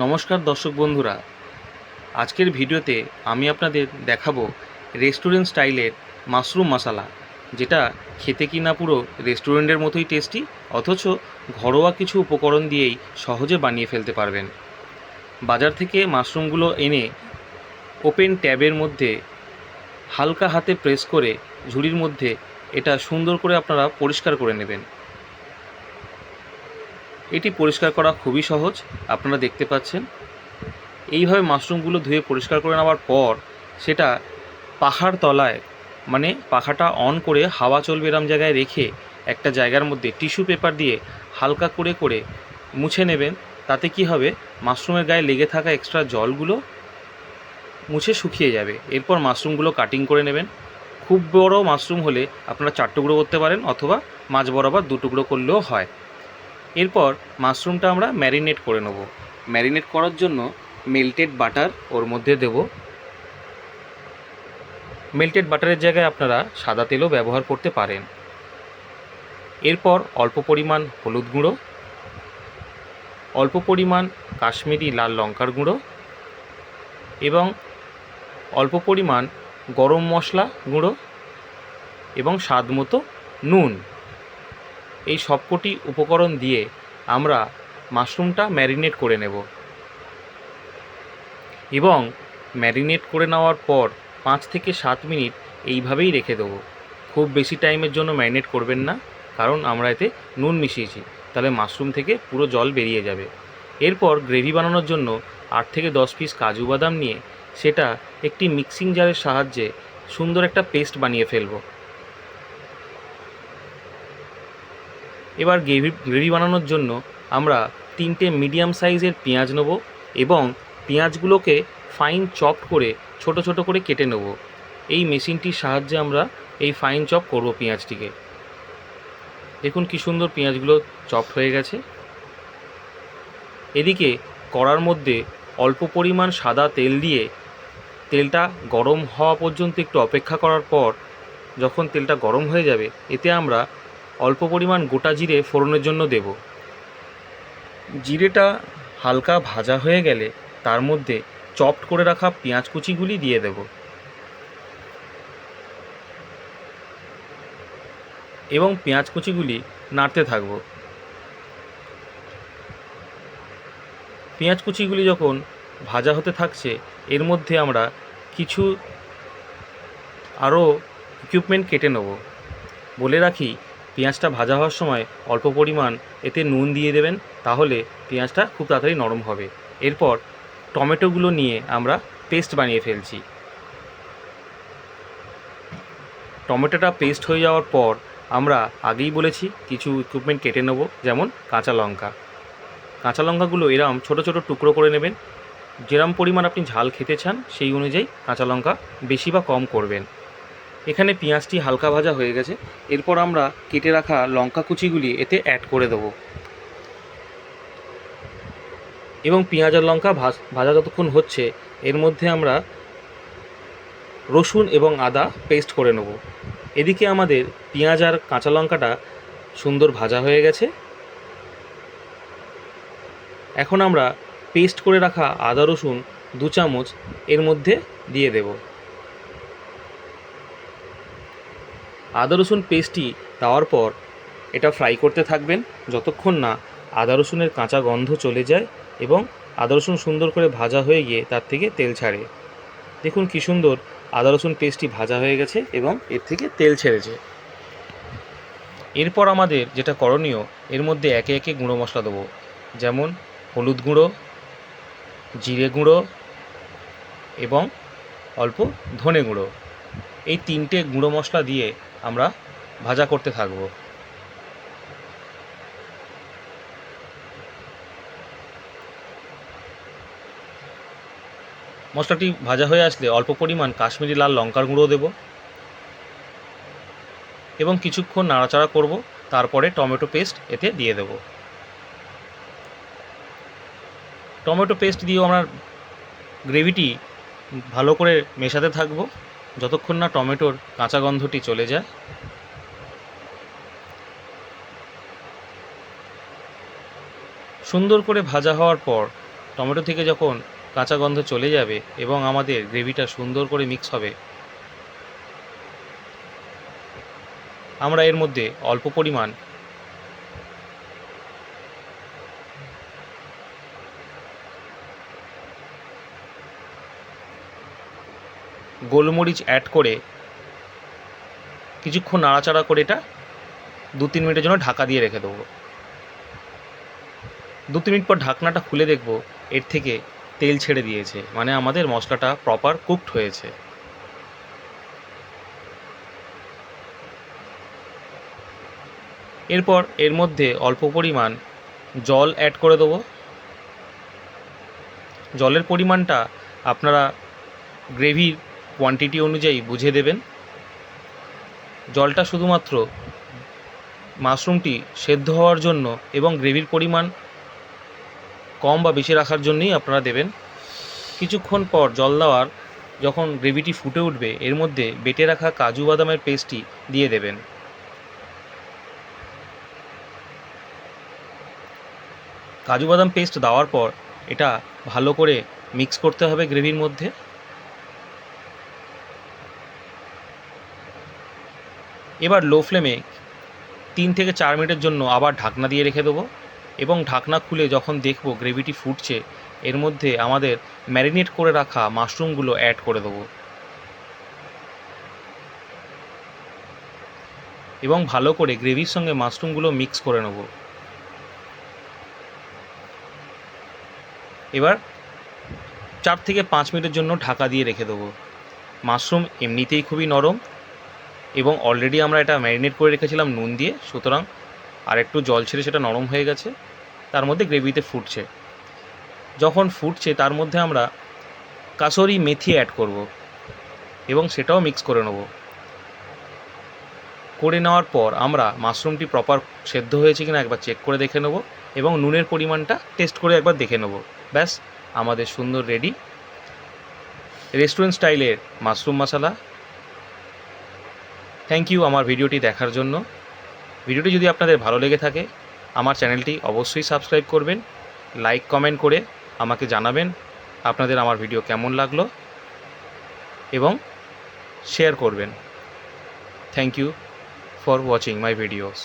নমস্কার দর্শক বন্ধুরা। আজকের ভিডিওতে আমি আপনাদের দেখাবো রেস্টুরেন্ট স্টাইলের মাশরুম মশালা, যেটা খেতে কি না পুরো রেস্টুরেন্টের মতোই টেস্টি, অথচ ঘরোয়া কিছু উপকরণ দিয়েই সহজে বানিয়ে ফেলতে পারবেন। বাজার থেকে মাশরুমগুলো এনে ওপেন ট্যাবের মধ্যে হালকা হাতে প্রেস করে ঝুড়ির মধ্যে এটা সুন্দর করে আপনারা পরিষ্কার করে নেবেন। এটি পরিষ্কার করা খুবই সহজ, আপনারা দেখতে পাচ্ছেন। এইভাবে মাশরুমগুলো ধুয়ে পরিষ্কার করে নেওয়ার পর সেটা পাহাড় তলায় মানে পাখাটা অন করে হাওয়া চলবে এরম জায়গায় রেখে একটা জায়গার মধ্যে টিস্যু পেপার দিয়ে হালকা করে করে মুছে নেবেন। তাতে কি হবে? মাশরুমের গায়ে লেগে থাকা এক্সট্রা জলগুলো মুছে শুকিয়ে যাবে। এরপর মাশরুমগুলো কাটিং করে নেবেন। খুব বড় মাশরুম হলে আপনারা চার টুকরো করতে পারেন অথবা মাছ বরাবর দু টুকরো করলেও হয়। এরপর মাশরুমটা আমরা ম্যারিনেট করে নেব। ম্যারিনেট করার জন্য মেল্টেড বাটার ওর মধ্যে দেব। মেল্টেড বাটারের জায়গায় আপনারা সাদা তেলও ব্যবহার করতে পারেন। এরপর অল্প পরিমাণ হলুদ গুঁড়ো অল্প পরিমাণ কাশ্মীরি লাল লঙ্কার গুঁড়ো এবং অল্প পরিমাণ গরম মশলা গুঁড়ো এবং স্বাদ মতো নুন। এই সবকটি উপকরণ দিয়ে আমরা মাশরুমটা ম্যারিনেট করে নেব। এবং ম্যারিনেট করে নেওয়ার পর পাঁচ থেকে সাত মিনিট এইভাবেই রেখে দেবো। খুব বেশি টাইমের জন্য ম্যারিনেট করবেন না, কারণ আমরা এতে নুন মিশিয়েছি। তাহলে মাশরুম থেকে পুরো জল বেরিয়ে যাবে। এরপর গ্রেভি বানানোর জন্য আট থেকে দশ পিস কাজু বাদাম নিয়ে সেটা একটি মিক্সিং জারের সাহায্যে সুন্দর একটা পেস্ট বানিয়ে ফেলব। এবার গ্রেভি গ্রেভি বানানোর জন্য আমরা তিনটে মিডিয়াম সাইজের পেঁয়াজ নেব এবং পেঁয়াজগুলোকে ফাইন চপ করে, ছোট ছোট করে কেটে নেব। এই মেশিনটির সাহায্যে আমরা এই ফাইন চপ করব পেঁয়াজটিকে। দেখুন কি সুন্দর পেঁয়াজগুলো চপ হয়ে গেছে। এদিকে কড়ার মধ্যে অল্প পরিমাণ সাদা তেল দিয়ে তেলটা গরম হওয়া পর্যন্ত একটু অপেক্ষা করার পর যখন তেলটা গরম হয়ে যাবে, এতে আমরা অল্প পরিমাণ গোটা জিরে ফোড়নের জন্য দেব। জিরেটা হালকা ভাজা হয়ে গেলে তার মধ্যে চপড করে রাখা পেঁয়াজ কুচিগুলি দিয়ে দেব। এবং পেঁয়াজ কুচিগুলি নাড়তে থাকব। পেঁয়াজ কুচিগুলি যখন ভাজা হতে থাকছে, এর মধ্যে আমরা কিছু আরও ইকুইপমেন্ট কেটে নেব। বলে রাখি পেঁয়াজটা ভাজা হওয়ার সময় অল্প পরিমাণ এতে নুন দিয়ে দেবেন, তাহলে পেঁয়াজটা খুব তাড়াতাড়ি নরম হবে। এরপর টমেটোগুলো নিয়ে আমরা পেস্ট বানিয়ে ফেলছি। টমেটোটা পেস্ট হয়ে যাওয়ার পর আমরা আগেই বলেছি কিছু ইকুইপমেন্ট কেটে নেব, যেমন কাঁচা লঙ্কা। কাঁচা লঙ্কাগুলো এরম ছোট ছোট টুকরো করে নেবেন। যেরম পরিমাণ আপনি ঝাল খেতে চান, সেই অনুযায়ী কাঁচা লঙ্কা বেশি বা কম করবেন। এখানে পেঁয়াজটি হালকা ভাজা হয়ে গেছে। এরপর আমরা কেটে রাখা লঙ্কা কুচিগুলি এতে অ্যাড করে দেবো। এবং পেঁয়াজ আর লঙ্কা ভাজ যতক্ষণ হচ্ছে, এর মধ্যে আমরা রসুন এবং আদা পেস্ট করে নেব। এদিকে আমাদের পেঁয়াজ আর কাঁচা লঙ্কাটা সুন্দর ভাজা হয়ে গেছে। এখন আমরা পেস্ট করে রাখা আদা রসুন দু চামচ এর মধ্যে দিয়ে দেব। আদা রসুন পেস্টটি দেওয়ার পর এটা ফ্রাই করতে থাকবেন যতক্ষণ না আদা রসুনের কাঁচা গন্ধ চলে যায় এবং আদা রসুন সুন্দর করে ভাজা হয়ে গিয়ে তার থেকে তেল ছাড়ে। দেখুন কী সুন্দর আদা রসুন পেস্টটি ভাজা হয়ে গেছে এবং এর থেকে তেল ছেড়েছে। এরপর আমাদের যেটা করণীয়, এর মধ্যে একে একে গুঁড়ো মশলা দেবো। যেমন হলুদ গুঁড়ো, জিরে গুঁড়ো এবং অল্প ধনে গুঁড়ো। এই তিনটে গুঁড়ো মশলা দিয়ে আমরা ভাজা করতে থাকব। মশলাটি ভাজা হয়ে আসলে অল্প পরিমাণ কাশ্মীরি লাল লঙ্কার গুঁড়ো দেব এবং কিছুক্ষণ নাড়াচাড়া করব, তারপরে টমেটো পেস্ট এতে দিয়ে দেব। টমেটো পেস্ট দিয়েও আমরা গ্রেভিটি ভালো করে মেশাতে থাকব। যতক্ষণ না টমেটোর কাঁচা গন্ধটি চলে যায়। সুন্দর করে ভাজা হওয়ার পর টমেটো থেকে যখন কাঁচা গন্ধ চলে যাবে এবং আমাদের গ্রেভিটা সুন্দর করে মিক্স হবে, আমরা এর মধ্যে অল্প পরিমাণ গোলমরিচ অ্যাড করে কিছুক্ষণ নাড়াচাড়া করে এটা দু তিন মিনিটের জন্য ঢাকা দিয়ে রেখে দেবো। দু তিন মিনিট পর ঢাকনাটা খুলে দেখব এর থেকে তেল ছেড়ে দিয়েছে মানে আমাদের মশলাটা প্রপার কুকড হয়েছে। এরপর এর মধ্যে অল্প পরিমাণ জল অ্যাড করে দেবো। জলের পরিমাণটা আপনারা গ্রেভির কোয়ান্টিটি অনুযায়ী বুঝে দেবেন। জলটা শুধুমাত্র মাশরুমটি সেদ্ধ হওয়ার জন্য এবং গ্রেভির পরিমাণ কম বা বেশি রাখার জন্যই আপনারা দেবেন। কিছুক্ষণ পর জল দেওয়ার যখন গ্রেভিটি ফুটে উঠবে, এর মধ্যে বেটে রাখা কাজু বাদামের পেস্টটি দিয়ে দেবেন। কাজু বাদাম পেস্ট দেওয়ার পর এটা ভালো করে মিক্স করতে হবে গ্রেভির মধ্যে। এবার লো ফ্লেমে তিন থেকে চার মিনিটের জন্য আবার ঢাকনা দিয়ে রেখে দেবো এবং ঢাকনা খুলে যখন দেখব গ্রেভিটি ফুটছে, এর মধ্যে আমাদের ম্যারিনেট করে রাখা মাশরুমগুলো অ্যাড করে দেবো। এবং ভালো করে গ্রেভির সঙ্গে মাশরুমগুলো মিক্স করে নেব। এবার চার থেকে পাঁচ মিনিটের জন্য ঢাকা দিয়ে রেখে দেবো। মাশরুম এমনিতেই খুবই নরম। এবং অলরেডি আমরা এটা ম্যারিনেট করে রেখেছিলাম নুন দিয়ে, সুতরাং আর একটু জল ছেড়ে সেটা নরম হয়ে গেছে, তার মধ্যে গ্রেভিতে ফুটছে। যখন ফুটছে, তার মধ্যে আমরা কাসরি মেথি অ্যাড করব এবং সেটাও মিক্স করে নেব। করে নেওয়ার পর আমরা মাশরুমটি প্রপার সেদ্ধ হয়েছে কিনা একবার চেক করে দেখে নেব এবং নুনের পরিমাণটা টেস্ট করে একবার দেখে নেব। ব্যাস, আমাদের সুন্দর রেডি রেস্টুরেন্ট স্টাইলের মাশরুম মশলা থ্যাংক ইউ আমার ভিডিওটি দেখার জন্য। ভিডিওটি যদি আপনাদের ভালো লেগে থাকে, আমার চ্যানেলটি অবশ্যই সাবস্ক্রাইব করবেন, লাইক, কমেন্ট করে আমাকে জানাবেন আপনাদের আমার ভিডিও কেমন লাগল এবং শেয়ার করবেন। Thank you for watching my videos